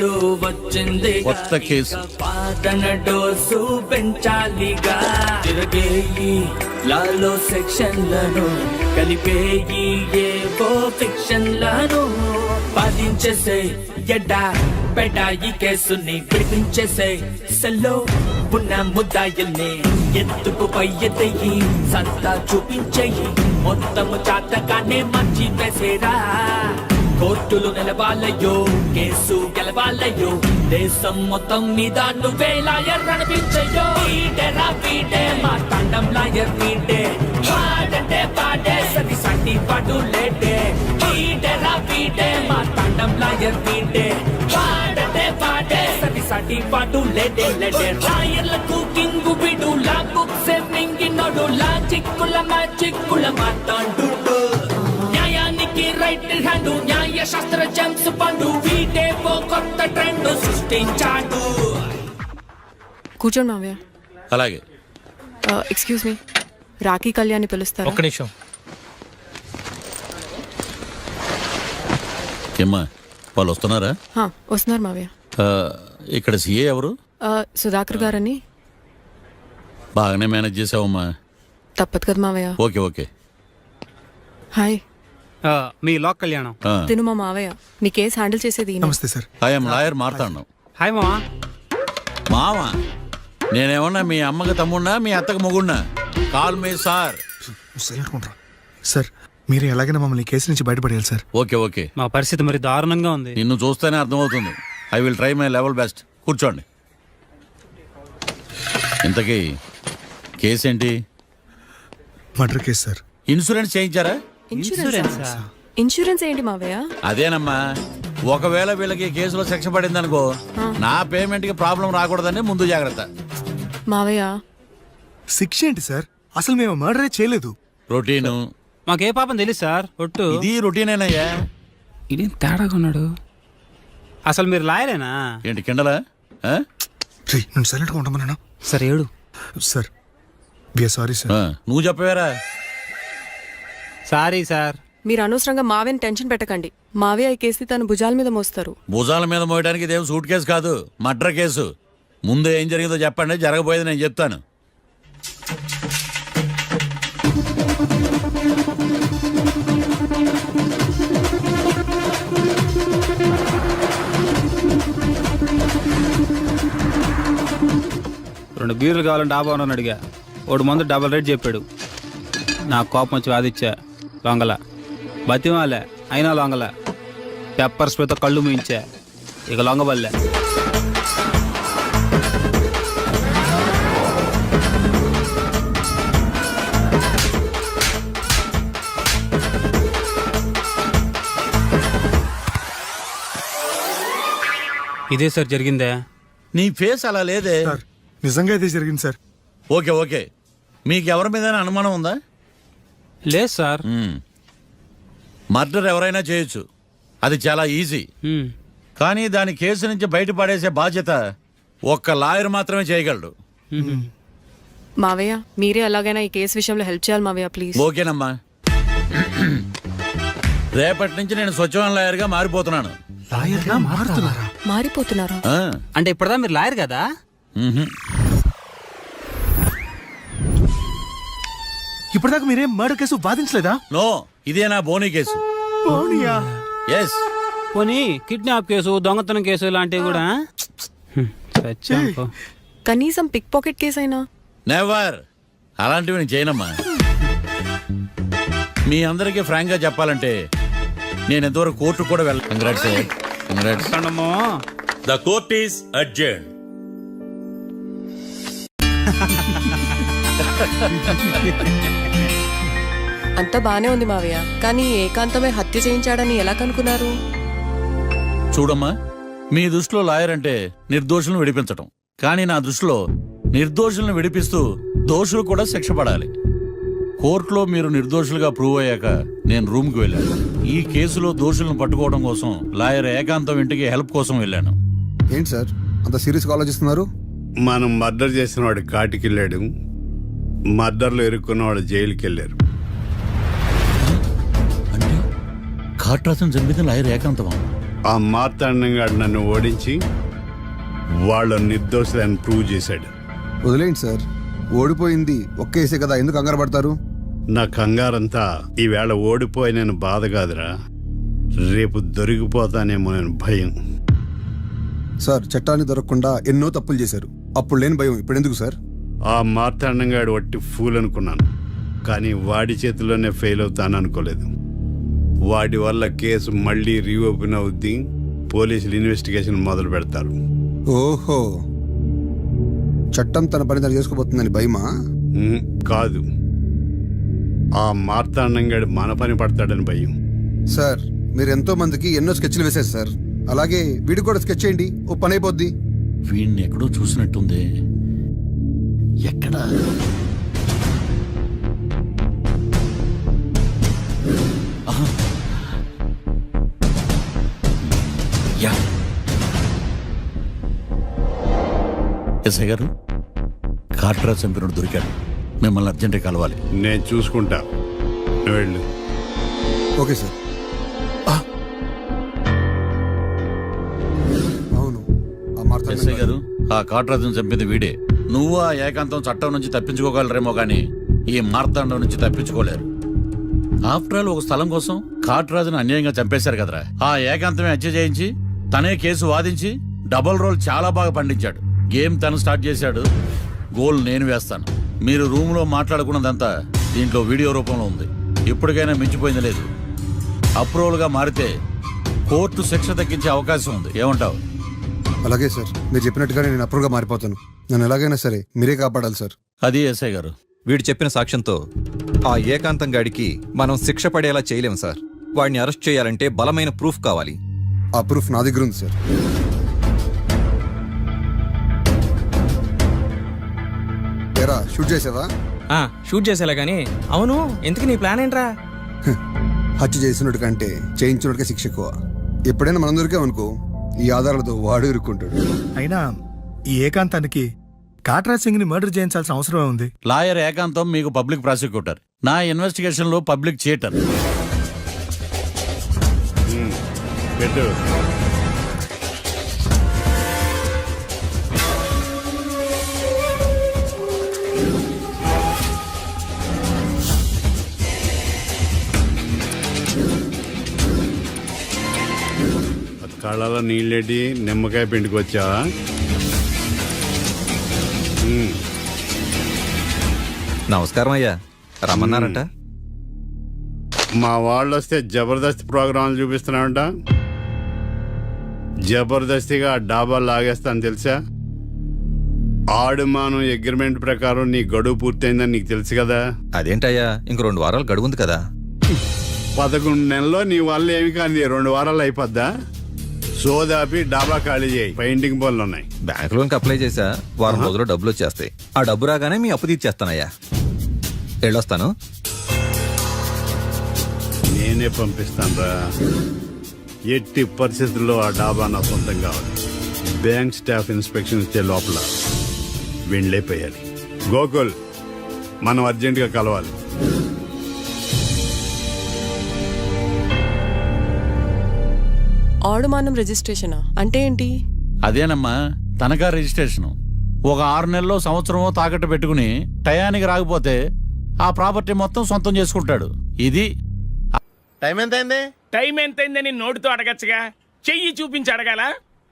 Case వచ్చింది కొత్త case. పాటన dose పెంచాలిగా. తిరగేయి లాలో సెక్షన్లను కలిపేయి ఏవో ఫిక్షన్లను. పాలించేసే ఎడా పెడా ఈ కేసుని విడిపించేసే సెల్లో ఉన్న ముద్దాయిల్ని ఎత్తుకు పై ఎత్తయి సత్తా చూపించేయి. మొత్తము చాతకానే మంచి వేసేరా కోర్టులు నిలవాలయ్యో కేసు గెలవాలయ్యో దేశం మొత్తం మీద నువ్వే లాయర్ నడిపించయ్యో వీడేరా వీడే మా తండం లాయర్ వీడే పాడంటే పాడే సరి సంటి పాటు లేటే. వీడేరా పీటే మా తండం లాయర్ వీడే పాడంటే పాడే సరి సంటి పాటు లేటే లేటే. లాయర్లకు కింగు బిడు లా బుక్ బుక్స్ మింగినోడు లా చిక్కుల మా చిక్కుల మాట్లాడు న్యాయానికి హ్యాండ్ న్యాయ శాస్త్ర జెమ్స్ పండు వీటే ఓ కొత్త ట్రెండ్ సృష్టించాడు. కూర్చోండి మావయ్య. అలాగే. Excuse me. రాఖీ కళ్యాణ్ పిలుస్తారా? ఒక్క నిమిషం. ఏమ్మా వాళ్ళు వస్తున్నారా? హా, వస్తున్నారు మావయ్య. ఆ, ఇక్కడ సీఏ ఎవరు? ఆ, సుధాకర్ గారని. బాగానే మేనేజ్ చేసావమ్మా. తప్పదు కదా మావయ్య. Okay okay. హాయ్. మీ లోక్ కళ్యాణం. తిను మా మావయ్య. మీ కేసు హ్యాండిల్ చేసేది. నమస్తే సార్. ఐఎమ్ లాయర్ మాట్లాడినాం హాయ్ మామా మావా నేనేమన్నా మీ అమ్మకి తమ్ముడినా మీ అత్తకి మొగుడినా? Call me sir. సార్ మీరు ఎలాగైనా మమ్మల్ని కేసు నుంచి బయటపడేయాలి సార్. Okay okay. మా పరిస్థితి మరి దారుణంగా ఉంది. నిన్ను చూస్తేనే అర్థమవుతుంది. I will try my level best కూర్చోండి. ఇంతకీ కేసు ఏంటి మర్డర్ కేసు సార్ ఇన్సూరెన్స్ చేయించారా? ఇన్సూరెన్స్ ఇన్సూరెన్స్ ఏంటి మావయ్య? అదేనమ్మా. ఒకవేళ వీళ్ళకి కేసులో శిక్ష పడిందనుకో నా పేమెంట్కి ప్రాబ్లం రాకూడదని ముందు జాగ్రత్త. మావయ్య. శిక్ష ఏంటి సార్? అసలు మేము మర్డరే చేయలేదు. రొటీన్. మాకే పాపం తెలుసు సార్ ఒట్టు. ఇది రొటీనేనయ్యా. ఇదేం తేడాగా ఉన్నాడు? అసలు మీరు లాయరేనా? ఏంటి కిండలా? ఆ? రీ నేను సైలెంట్గా ఉంటామన్నా సరే ఏడు. సార్ సారీ సార్ ఆ, నువ్వు చెప్పవేరా? Sorry sir. మీరు అనవసరంగా మావయ్యని టెన్షన్ పెట్టకండి. మావయ్య ఈ కేసు తన భుజాల మీద మోస్తారు. భుజాల మీద మోయడానికి ఇదేం సూట్ కేసు కాదు మర్డర్ కేసు. ముందు ఏం జరిగిందో చెప్పండి జరగబోయేది నేను చెప్తాను. రెండు బీర్లు కావాలని డాబా అని అడిగా. ఒకడు మందు డబల్ రేట్ చెప్పాడు. నాకు కోపం వచ్చి వాదిచ్చా. లొంగల. బతిమాలే అయినా లొంగల. పెప్పర్ స్ప్రేతో కళ్ళు మూయించా. ఇక లొంగబల్లే. ఇదే సార్ జరిగిందే? నీ ఫేస్ అలా లేదే. సార్ నిజంగా ఇదే జరిగింది సార్. Okay okay. మీకు ఎవరి మీద అనుమానం ఉందా? లేదు సార్. మర్డర్ ఎవరైనా చేయొచ్చు. అది చాలా ఈజీ. హ్మ్. కానీ దాని కేసు నుంచి బయటపడేసే బాధ్యత ఒక్క లాయర్ మాత్రమే చేయగలడు. మావయ్య మీరే ఎలాగైనా ఈ కేసు విషయంలో హెల్ప్ చేయాలి మావయ్య ప్లీజ్. ఓకేనమ్మా. రేపటి నుంచి నేను స్వచ్ఛమైన లాయర్గా మారిపోతున్నాను. లాయర్గా మారుతున్నారా? మారిపోతున్నారా? ఆ, అంటే ఇప్పటిదా మీరు లాయర్ కదా? ఇప్పటిదాకా మీరేం మర్డర్ కేసు వాదించలేదా? నో ఇదే నా బోనీ కేసు. పోనీయా ఎస్ పోనీ కిడ్నాప్ కేసు దొంగతనం కేసు ఇలాంటివి కూడా హ్మ్, చచ్చాం పో. కనీసం పిక్ పాకెట్ కేసు అయినా నెవర్ అలాంటివి నేను చేయనమ్మా. మీ అందరికీ ఫ్రాంక్గా చెప్పాలంటే నేను ఎంతవరకు కోర్టు కూడా వెళ్ళ కంగ్రాట్స్ కంగ్రాట్స్ చూడండమ్మో. The court is అంతా బానే ఉంది మావయ్య. కానీ ఏకాంతమే హత్య చేయించాడని ఎలా కనుక్కున్నారు? చూడమ్మా మీ దృష్టిలో లాయర్ అంటే నిర్దోషులను విడిపించటం. కానీ నా దృష్టిలో నిర్దోషులను విడిపిస్తూ దోషులు కూడా శిక్ష పడాలి. కోర్టులో మీరు నిర్దోషులుగా ప్రూవ్ అయ్యాక నేను రూమ్కి వెళ్ళాను. ఈ కేసులో దోషులను పట్టుకోవడం కోసం లాయర్ ఏకాంతం ఇంటికి హెల్ప్ కోసం వెళ్ళాను. ఏంటి సార్? అంత సీరియస్గా ఆలోచిస్తున్నారు? మనం మర్డర్ చేసిన వాడు కాటికి వెళ్ళాడు మర్డర్లో ఇరుక్కున్న వాడు జైలుకి వెళ్ళారు. అంటే కాట్రాసం చంపితే లాయర్ ఏకాంతమా? ఆ మార్తాండంగాడు నన్ను ఓడించి వాళ్ళ నిర్దోషులని ప్రూవ్ చేశాడు. వదిలేండి సార్. ఓడిపోయింది ఒక్కేసే కదా ఎందుకు కంగారు పడతారు? నా కంగారంతా ఈవేళ ఓడిపోయి నేను బాధ కాదురా. రేపు దొరికిపోతానేమో నేను భయం. సార్ చట్టాన్ని దొరకకుండా ఎన్నో తప్పులు చేశారు. అప్పుడు లేని భయం ఇప్పుడు ఎందుకు సార్? ఆ మార్తాండంగాడు వట్టి ఫూల్ అనుకున్నాను. కానీ వాడి చేతిలోనే ఫెయిల్ అవుతాను అనుకోలేదు. వాడి వల్ల కేసు మళ్ళీ రీఓపెన్ అవుద్ది పోలీసులు ఇన్వెస్టిగేషన్ మొదలు పెడతారు. ఓహో. చట్టం తన పని తను చేసుకోబోతుందని భయమా? కాదు. ఆ మార్తాండంగాడు మన పని పడతాడని భయం. సార్ మీరు ఎంతో మందికి ఎన్నో స్కెచ్లు వేశారు సార్. అలాగే వీడికి కూడా స్కెచ్ చేయండి. ఓ పని అయిపోద్ది. వీడిని ఎక్కడో చూసినట్టుంది. ఎక్కడ. ఎస్ఐ గారు కాట్రా చంపినోడు దొరికాడు. మిమ్మల్ని అర్జెంటుగా కలవాలి. నేను చూసుకుంటా. నువ్వు వెళ్ళు. Okay sir! అవును. ఆ ఎస్ఐ గారు. ఆ కాట్రాజును చంపింది వీడే. నువ్వు ఆ ఏకాంతం చట్టం నుంచి తప్పించుకోగలరేమో కానీ ఈ మార్తాండం నుంచి తప్పించుకోలేరు. ఆఫ్టర్ ఆల్ ఒక స్థలం కోసం కాట్రాజును అన్యాయంగా చంపేశారు కదరా. ఆ ఏకాంతమే హత్య చేయించి తనే కేసు వాదించి డబుల్ రోల్ చాలా బాగా పండించాడు. గేమ్ తను స్టార్ట్ చేశాడు. గోల్ నేను వేస్తాను. మీరు రూమ్లో మాట్లాడుకున్నదంతా దీంట్లో వీడియో రూపంలో ఉంది. ఇప్పటికైనా మించిపోయింది లేదు. అప్రూవల్గా మారితే కోర్టు శిక్ష తగ్గించే అవకాశం ఉంది. ఏమంటావు? అలాగే సార్. మీరు చెప్పినట్టుగానే నేను అప్రూవ్గా మారిపోతాను. నన్ను ఎలాగైనా సరే మీరే కాపాడాలి సార్. అది ఎస్ఐ గారు. వీడు చెప్పిన సాక్ష్యంతో ఆ ఏకాంతం గాడికి మనం శిక్ష పడేలా చేయలేం సార్. వాడిని అరెస్ట్ చేయాలంటే బలమైన ప్రూఫ్ కావాలి. ఆ ప్రూఫ్ నా దగ్గర ఉంది సార్. ఎరా షూట్ చేసావా? ఆ, షూట్ చేసేలా గానీ. అవును ఎందుకు నీ ప్లాన్ ఏంట్రా? హత్య చేసినట్టు కంటే చేయించినట్టుగా శిక్ష ఎక్కువ. ఎప్పుడైనా మనం దొరికామనుకో ఈ ఆధారాలతో వాడు ఇరుక్కుంటాడు. అయినా ఈ ఏకాంతానికి కాట్రా సింగ్ని మర్డర్ చేయించాల్సిన అవసరం ఉంది లాయర్ ఏకాంతం మీకు పబ్లిక్ ప్రాసిక్యూటర్. నా ఇన్వెస్టిగేషన్లో పబ్లిక్ చీటర్ పెట్టు. కళ్ళలో నీళ్ళేటి నిమ్మకాయ పిండికి వచ్చావా నమస్కారం అయ్యా. రమ్మన్నారట? మా వాళ్ళు వస్తే జబర్దస్త్ ప్రోగ్రాంలు చూపిస్తున్నామంట జబర్దస్తిగా డాబా లాగేస్తాను తెలుసా? ఆడుమానం అగ్రిమెంట్ ప్రకారం నీ గడువు పూర్తయిందని నీకు తెలుసు కదా? అదేంటయ్యా? ఇంక రెండు వారాలు గడువుంది కదా. పదకొండు నెలల్లో నీ వల్ల ఏమి కానీ రెండు వారాలు అయిపోద్దా? సోదాపి డాబా ఖాళీ చేయి. పెయింటింగ్ పనులు ఉన్నాయి బ్యాంక్ లోన్కి అప్లై చేశా వారం రోజుల్లో డబ్బులు వచ్చేస్తాయి. ఆ డబ్బు రాగానే మీ అప్పు తీర్చేస్తానయ్యా. వెళ్ళొస్తాను. నేనే పంపిస్తాను రా ఎట్టి పరిస్థితుల్లో ఆ డాబా నా సొంతం కావాలి. బ్యాంక్ స్టాఫ్ ఇన్స్పెక్షన్ ఇచ్చే లోపల వెళ్ళైపోయాలి గోకుల్ మనం అర్జెంటుగా కలవాలి. ఆడుమానం రిజిస్ట్రేషనా? అంటే ఏంటి? అదేనమ్మా తనఖా రిజిస్ట్రేషన్. ఒక ఆరు నెలల్లో సంవత్సరమో తాకట్టు పెట్టుకుని టయానికి రాకపోతే ఆ ప్రాపర్టీ మొత్తం సొంతం చేసుకుంటాడు. ఇది టైం ఎంత అయింది టైం ఎంతైందని నోటితో అడగచ్చుగా. చెయ్యి చూపించి అడగాల?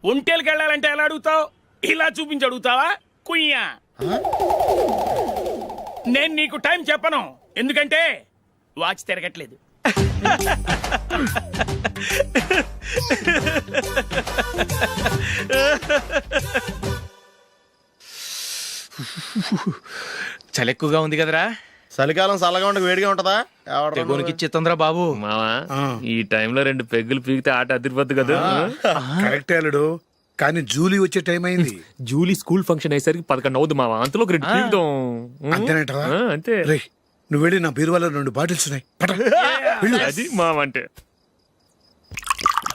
ఒంటేలకు వెళ్ళాలంటే ఎలా అడుగుతావు? ఇలా చూపించి అడుగుతావా? కుయ్యా. నేను నీకు టైం చెప్పను. ఎందుకంటే వాచ్ తిరగట్లేదు. చలి ఎక్కువగా ఉంది కదరా. చలికాలం చల్లగా ఉండక వేడిగా ఉంటదా? తెగోనికి ఇచ్చేతుందిరా బాబు. మావా ఈ టైంలో రెండు పెగ్గులు పీకితే ఆట అదిరిపోద్దు కదా. కరెక్ట్ అల్లుడు. కానీ జూలీ వచ్చే టైం అయింది. జూలీ స్కూల్ ఫంక్షన్ అయ్యేసరికి పదకొండు అవుద్ది మావా. అంతలో రెండు అంతేనేటవా? అంతే. రేయ్ నువ్వు వెళ్ళి నా బీరువాలో రెండు బాటిల్స్ ఉన్నాయి. పట. అది మావ అంటే ఆహా.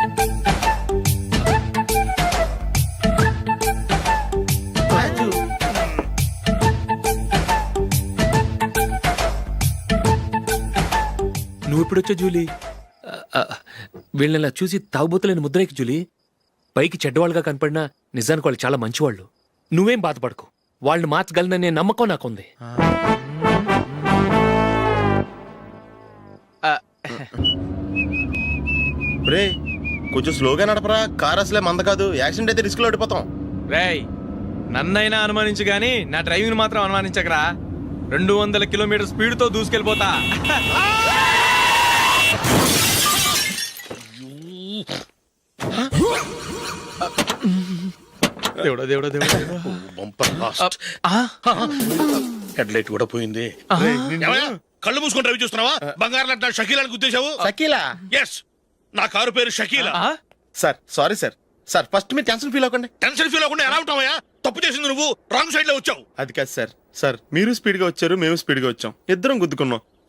ఎప్పుడొచ్చా జూలీ? వీళ్ళని ఇలా చూసి తాగుబోతులేని ముద్రేకి జూలీ పైకి చెడ్డవాళ్ళుగా కనపడినా నిజానికి వాళ్ళు చాలా మంచివాళ్ళు. నువ్వేం బాధపడకు. వాళ్ళని మార్చగలననే నమ్మకం నాకుంది. రే కొంచెం స్లోగా నడపరా. కార్ అసలే మంద కాదు. యాక్సిడెంట్ అయితే రిస్క్లో ఓడిపోతాం. రేయ్ నన్నైనా అనుమానించు గాని నా డ్రైవింగ్ మాత్రం అనుమానించకరా. రెండు వందల కిలోమీటర్ స్పీడ్తో దూసుకెళ్ళిపోతా దేవుడా దేవుడా దేవుడా. హెడ్ లైట్ కూడా పోయింది. ఏమయ్య? కళ్ళు మూసుకొని రవి చూస్తున్నావా? బంగారం లాంటి నా షకీలాని గుద్దేశావు? షకీలా? ఎస్ నా కారు పేరు Shakeela. Sir sorry sir. Sir first మీరు టెన్షన్ ఫీల్ అవ్వకండి. టెన్షన్ ఫీల్ అవ్వకుండా ఎలా ఉంటావయ్యా? తప్పు చేసింది నువ్వు రాంగ్ సైడ్లో వచ్చావు. అది కాదు సార్. సార్ మీరు స్పీడ్గా వచ్చారు మేము స్పీడ్గా వచ్చాం. ఇద్దరం గుద్దుకున్నాం.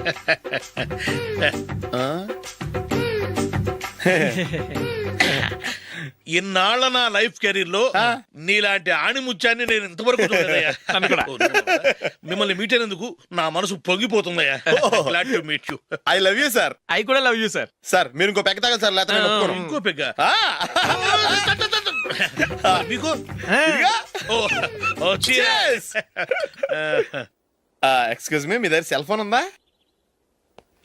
ఇన్నాళ్ళ నా లైఫ్ కెరీర్లో నీలాంటి ఆణిముత్యాన్ని నేను ఇంతవరకు చూడలేదయ్యా. మిమ్మల్ని మీట్ అయినందుకు నా మనసు పొంగిపోతుందయ్యా. Glad to meet you I love you sir I కూడా లవ్ యూ సార్ సార్ మీరు ఇంకో పెక్క తాగండి సార్ లేకపోతే నేను ఒప్పుకోను. ఇంకో పెగ్గ. ఆ. మీకు? ఇదిగా. ఓ ఓ cheers. ఎక్స్క్యూజ్ మీ మీ దగ్గర సెల్ ఫోన్ ఉందా?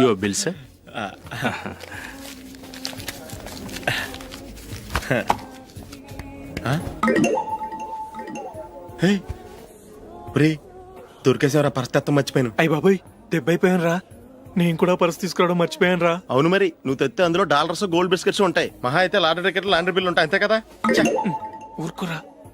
యువర్ బిల్ సార్ రే దొరికేసేవరా పరిస్థితి మర్చిపోయాను. అయ్య బాబాయ్ దెబ్బైపోయాను రా నేను కూడా పర్స్ తీసుకురావడం మర్చిపోయాను రా అవును మరి నువ్వు తెస్తే అందులో డాలర్స్ గోల్డ్ బిస్కెట్స్ ఉంటాయి. మహా అయితే లాటరీ టికెట్ లాండ్రీ బిల్లు ఉంటాయి అంతే కదా. ఊరుకురా.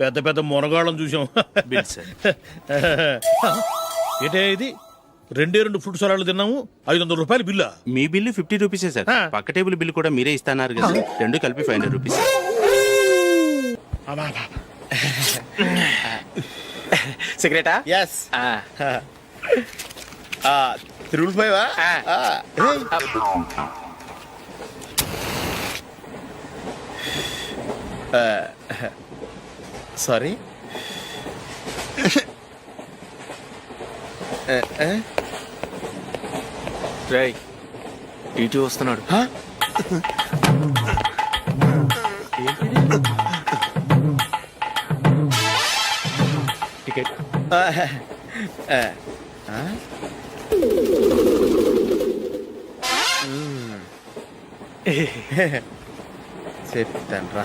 పెద్ద పెద్ద మునగాళ్ళం చూసాం ఏంటే ఇది? రెండే రెండు ఫుడ్ సలాడ్లు తిన్నాము ఐదు వందల రూపాయలు బిల్లా. మీ బిల్లు ఫిఫ్టీ రూపీసే సార్. ఆ. పక్క టేబుల్ బిల్లు కూడా మీరే ఇస్తాన్నారు కదా రెండు కలిపి ఫైవ్ హండ్రెడ్ రూపీస్. సిగరెటా ఎస్ త్రిబుల్ ఫైవ్ సారీ రేయ్ టీటీ వస్తున్నాడు. టికెట్ చెప్తాను రా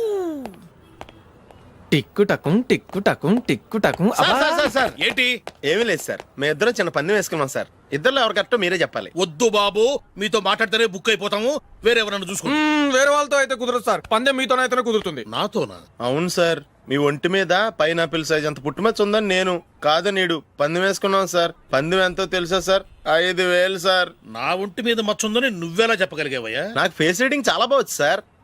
టిక్కు టకుం టిక్కు టకుం టిక్కు టకుం సార్ సార్ సార్. సార్ ఏంటి? ఏమీ లేదు సార్. మేము ఇద్దరం చిన్న పందెం వేసుకున్నాం సార్. ఇద్దరు ఎవరు కరెక్టో మీరే చెప్పాలి. వద్దు బాబు మీతో మాట్లాడితేనే బుక్ అయిపోతాము. వేరెవరన్నా చూసుకో వేరే వాళ్ళతో అయితే కుదరదు సార్. పందెం మీతోనైతేనే కుదురుతుంది. నాతోనా? అవును సార్. మీ ఒంటి మీద పైనాపిల్ సైజ్ అంత పుట్టుమచ్చ ఉందని నేను కాదు నీడు. పందెం వేసుకున్నాం సార్. పందెం ఎంతో తెలుసా సార్? ఐదు వేలు సార్. నా ఒంటి మీద మచ్చ ఉందని నువ్వెలా చెప్పగలిగావయ్యా? నాకు ఫేస్ రీడింగ్ చాలా బాగుంది సార్.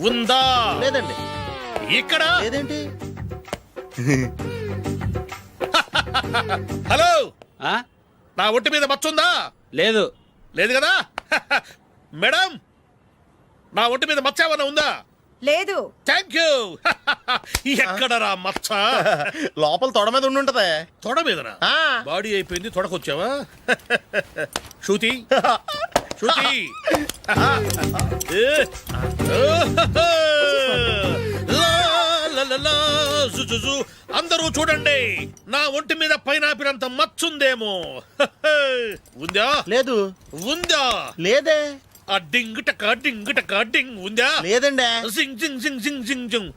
ఉందా? లేదండి. ఇక్కడ? లేదేంటి? హలో? ఆ? నా ఒంటి మీద మచ్చ ఉందా లేదు. లేదు కదా? మేడం నా ఒంటి మీద మచ్చ ఏమన్నా ఉందా? లేదు. థ్యాంక్ యూ ఎక్కడరా మచ్చ? లోపల తొడ మీద ఉండి ఉంటదే. తొడ మీదనా? ఆ. బాడీ అయిపోయింది తొడకొచ్చావా? శృతి. శృతి. ఏ. లా, లా, లా, లా, జు, జు, జు. అందరూ చూడండి నా ఒంటి మీద పైనాపినంత మచ్చుందేమో. ఉందా? లేదు. ఉందా? లేదే. ఆ డింగ్ టక డింగ్ టక డింగ్ ఉందా? లేదండి. సింగ్ సింగ్ సింగ్ సింగ్ సింగ్ సింగ్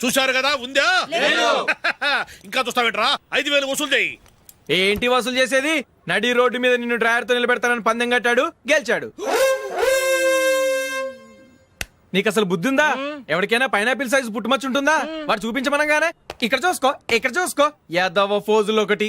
చూశారు కదా ఉందా? ఇంకా చూస్తావేంట్రా? ఐదు వేలు వసూలు చేయి. ఏంటి వసూలు చేసేది? నడి రోడ్డు మీద నిన్ను డ్రైవర్తో నిలబెడతానని పందెం కట్టాడు గెలిచాడు. నీకు అసలు బుద్ధి ఉందా ఎవరికైనా పైనాపిల్ సైజ్ పుట్టుమచ్చు ఉంటుందా? వాడు చూపించమనగానే. ఇక్కడ చూసుకో ఇక్కడ చూసుకో. యాదవ ఫోజులు ఒకటి.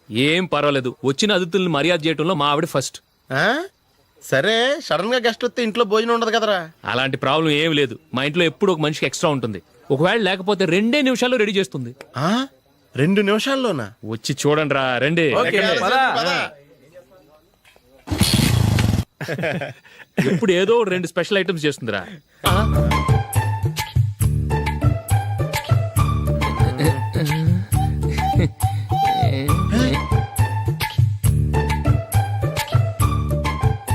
ఏం పర్వాలేదు. వచ్చిన అతిథుల్ని మర్యాద చేయడంలో మా ఆవిడ ఫస్ట్ ఆ? సరే సడన్గా గెస్ట్ వస్తే ఇంట్లో భోజనం ఉండదు కదరా? అలాంటి ప్రాబ్లం ఏం లేదు. మా ఇంట్లో ఎప్పుడు ఒక మనిషికి ఎక్స్ట్రా ఉంటుంది. ఒకవేళ లేకపోతే రెండే నిమిషాల్లో రెడీ చేస్తుంది. ఆ? రెండు నిమిషాల్లోనా? వచ్చి చూడండి రా రండి. ఇప్పుడు ఏదో ఒక రెండు స్పెషల్ ఐటమ్స్ చేస్తుందిరా.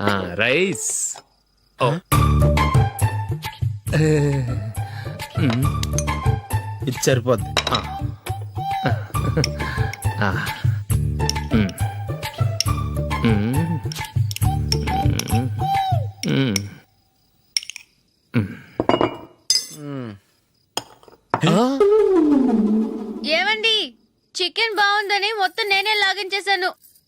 ఆ, రైస్. ఇది సరిపోద్ది? ఏమండి చికెన్ బాగుందని మొత్తం నేనే లాగించేశాను.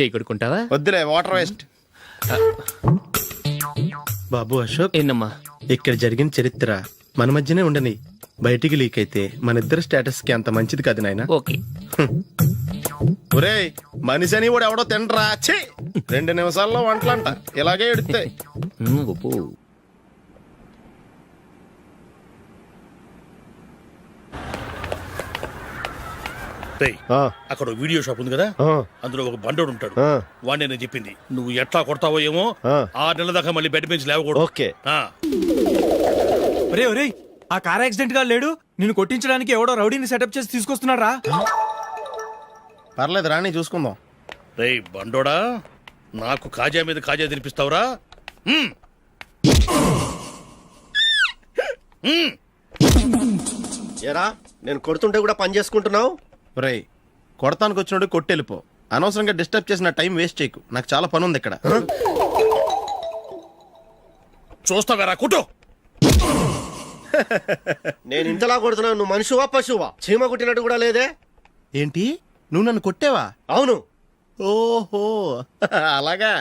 చేయి కొడుకుంటావా? వద్దులే వాటర్ వేస్ట్ బాబు అశోక్ ఏందమ్మా? ఇక్కడ జరిగిన చరిత్ర మన మధ్యనే ఉండని. బయటికి లీక్ అయితే మన ఇద్దరు స్టేటస్కి అంత మంచిది కాదు నాయన. ఓకే. ఒరేయ్ మనిషి అని కూడా ఎవడో తినరా? ఛీ! రెండు నిమిషాల్లో వంటలంట. ఇలాగే ఎడితే. రేయ్, అక్కడ ఓ వీడియో షాప్ ఉంది కదా? అందులో ఒక బండోడు ఉంటాడు. వాడిని నేను చెప్పింది. నువ్వు ఎట్లా కొడతావో ఏమో ఆరు నెలల దాకా మళ్ళీ బెడ్ బెంచ్ లేవకూడదు. ఓకే. ఆ, ఒరే ఒరే ఆ కార్ యాక్సిడెంట్గా లేడు. నిన్ను కొట్టించడానికి ఎవడో రౌడీని సెటప్ చేసి తీసుకొస్తున్నాడు రా పర్లేదు రాని చూసుకుందాం. రేయ్ బండోడా నాకు కాజా మీద కాజా తినిపిస్తావురా. ఎరా నేను కొడుతుంటే కూడా పని చేసుకుంటున్నావు? రేయ్ కొడతానికి వచ్చినోడు కొట్టెళ్ళిపో. అనవసరంగా డిస్టర్బ్ చేసిన టైం వేస్ట్ చేయకు. నాకు చాలా పని ఉంది ఇక్కడ. చూస్తావేరా కుట్టు! నేను ఇంతలా కొడుతున్నావు నువ్వు మనుషువా పశువా? చీమ కుట్టినట్టు కూడా లేదే? ఏంటి? నువ్వు నన్ను కొట్టేవా? అవును. ఓహో. అలాగా?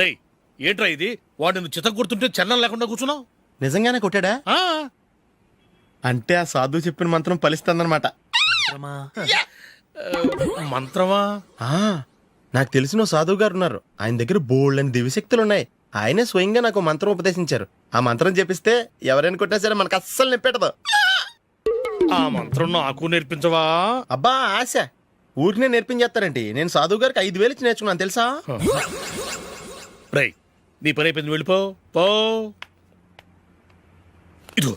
రేయ్ ఏంట్రా ఇది? వాడు నువ్వు చిత్త గుర్తుంటే చలనం లేకుండా కూర్చున్నావు? నిజంగానే కొట్టాడా? ఆ, అంటే ఆ సాధువు చెప్పిన మంత్రం ఫలిస్తుందన్నమాట. మంత్రమా? ఆ, నాకు తెలిసిన ఓ సాధువు గారు ఉన్నారు. ఆయన దగ్గర బోల్డ్ అని దివ్యశక్తులు ఉన్నాయి. ఆయనే స్వయంగా నాకు ఓ మంత్రం ఉపదేశించారు. ఆ మంత్రం చెప్పిస్తే ఎవరైనా కొట్టినా సరే మనకు అస్సలు నిప్పెట్టదు ఆ మంత్రం నాకు నేర్పించవా? అబ్బా ఆశ. ఊరినే నేర్పించేస్తారండి. నేను సాధువు గారికి ఐదు వేలు ఇచ్చి నేర్చుకున్నాను తెలుసా? రేయ్ నీ పని అయిపోయింది వెళ్ళిపో. పో. ఇదిగో.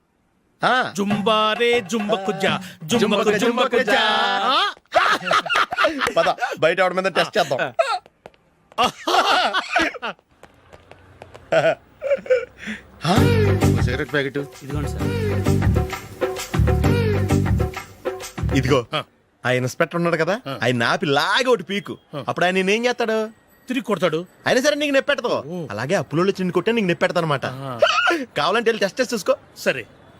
జుంబారే జుంబకు జా జుంబకు జుంబకు జా పద బయట ఆవిడ మీద టెస్ట్ చేద్దాం. Cigarette packet. ఇదిగో ఆ. ఇన్స్పెక్టర్ ఉన్నాడు కదా ఆయన ఆపి లాగే ఒకటి పీకు. అప్పుడు ఆయన నేనేం చేస్తాడు? తిరిగి కొడతాడు. అయినా సరే నీకు నెప్పెడతావు అలాగే అప్పులో వచ్చి నిన్ను కొట్టే నీకు నెప్పెడతా అనమాట కావాలంటే వెళ్ళి టెస్ట్ చేసి చూసుకో. సరే.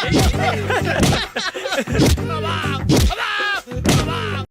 come on, come on.